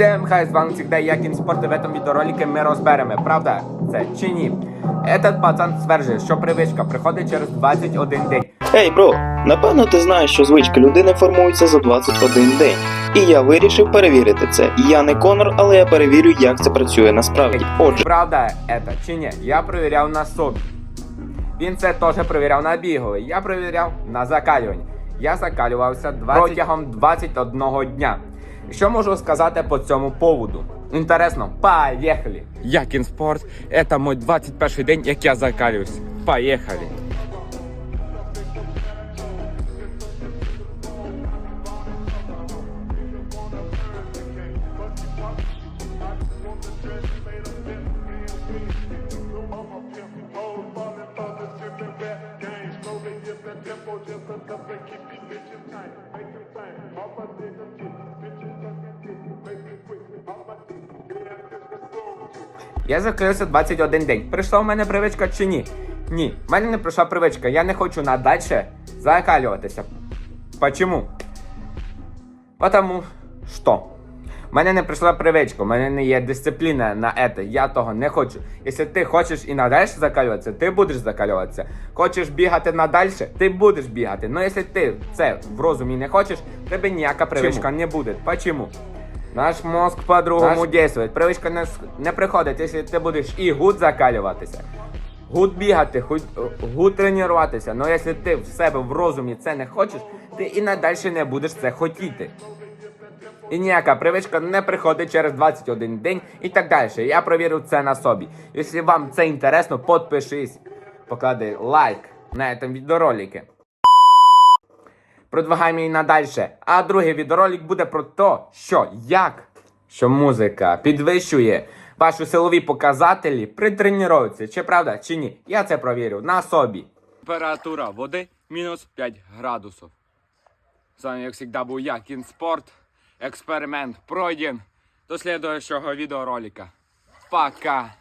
Всем хай, з вами завжди Якін Спорт, і в этом відеоролике ми розберемо, правда це чи ні. Этот пацан стверджує, що привичка приходить через 21 день. Ей, бро, напевно, ти знаєш, що звички людини формуються за 21 день. І я вирішив перевірити це. Я не Конор, але я перевірю, як це працює насправді. Отже, Правда это чи ні? Я перевіряв на собі. Він це теж перевіряв на бігові. Я перевіряв на закалюванні. Я закалювався 20... протягом 21 дня. Що можу сказати по цьому поводу? Інтересно, поїхали! Якін спорт, це мій 21 день, як я закалююсь. Поїхали. Я закрився 21 день. Прийшла в мене привичка чи ні? Ні, в мене не прийшла привичка. Я не хочу надальше закалюватися. Почему? Потому що. В мене не прийшла привичка, в мене не є дисципліна на це. Я того не хочу. Якщо ти хочеш і надалі закалюватися, ти будеш закалюватися. Хочеш бігати надальше, ти будеш бігати. Ну якщо ти це в розумі не хочеш, тебе ніяка привичка не буде. Почему? Наш мозг по-другому действует. Привичка не, не приходить, якщо ти будеш і гуд закалюватися. Гуд бігати, гуд, гуд тренуватися. Ну якщо ти в себе в розумі це не хочеш, ти і надалі не будеш це хотіти. І ніяка привичка не приходить через 21 день і так далі. Я провірив це на собі. Якщо вам це інтересно, підпишись, поклади лайк на цьому відеоролику. Продвигаємо її надальше. А другий відеоролик буде про те, що як що музика підвищує ваші силові показателі при тренувці. Чи правда, чи ні? Я це провірю на собі. Температура води мінус 5 градусів. З вами, як завжди, був Якін спорт. Експеримент пройден. До слідуючого відеоролика. Пока.